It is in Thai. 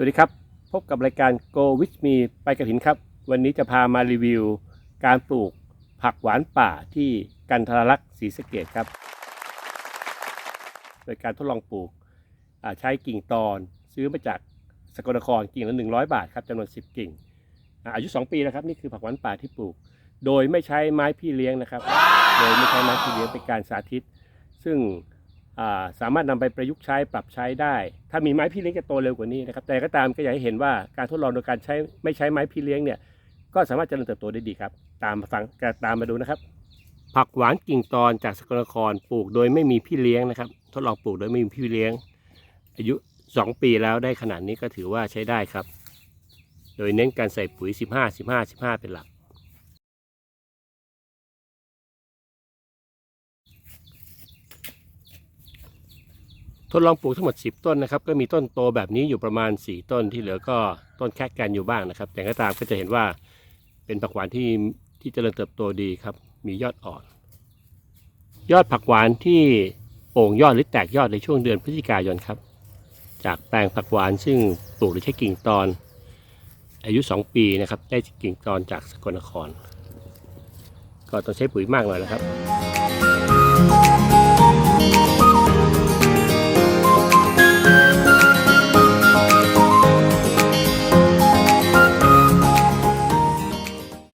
สวัสดีครับ พบกับรายการ Go with me ไปกระถินครับ วันนี้จะพามารีวิว การปลูกผักหวานป่าที่กันทรลักษ์ศรีสะเกดครับ โดยการทดลองปลูกใช้กิ่งตอนซื้อมาจากสกลนครกิ่งละ100 บาทครับจำนวน 10 กิ่ง อาอายุ 2 ปีแล้วครับ นี่คือผักหวานป่าที่ปลูก โดยไม่ใช้ไม้พี่เลี้ยงนะครับ โดยไม่ใช้ไม้พี่เลี้ยงเป็นการสาธิต ซึ่ง สามารถนำไปประยุกต์ใช้ปรับใช้ได้ ถ้ามีไม้พี่เลี้ยงจะโตเร็วกว่านี้นะครับแต่ก็ตามก็อยากให้เห็นว่าการทดลองโดยการใช้ไม่ใช้ไม้พี่เลี้ยงเนี่ยก็สามารถเจริญเติบโตได้ดีครับ ตามมาฟังตามมาดูนะครับ ผักหวานกิ่งตอนจากสกลนครปลูกโดยไม่มีพี่เลี้ยงนะครับ ทดลองปลูกโดยไม่มีพี่เลี้ยง อายุ 2 ปีแล้วได้ขนาดนี้ก็ถือว่าใช้ได้ครับ โดยเน้นการใส่ปุ๋ย 15 15 15 เป็นหลัก ทดลองปลูกทั้งหมด 10 ต้นนะครับ ก็มีต้นโตแบบนี้อยู่ประมาณ 4 ต้นที่เหลือก็ต้นแคกกันอยู่บ้างนะครับ แต่ก็ตามก็จะเห็นว่าเป็นผักหวานที่ที่เจริญเติบโตดีครับ มียอดอ่อน ยอดผักหวานที่โป่งยอดหรือแตกยอดในช่วงเดือนพฤศจิกายนครับ จากแปลงผักหวานซึ่งปลูกโดยใช้กิ่งตอน อายุ 2 ปีนะครับ ได้กิ่งตอนจากสกลนคร ก็ต้องใช้ปุ๋ยมากหน่อยนะครับ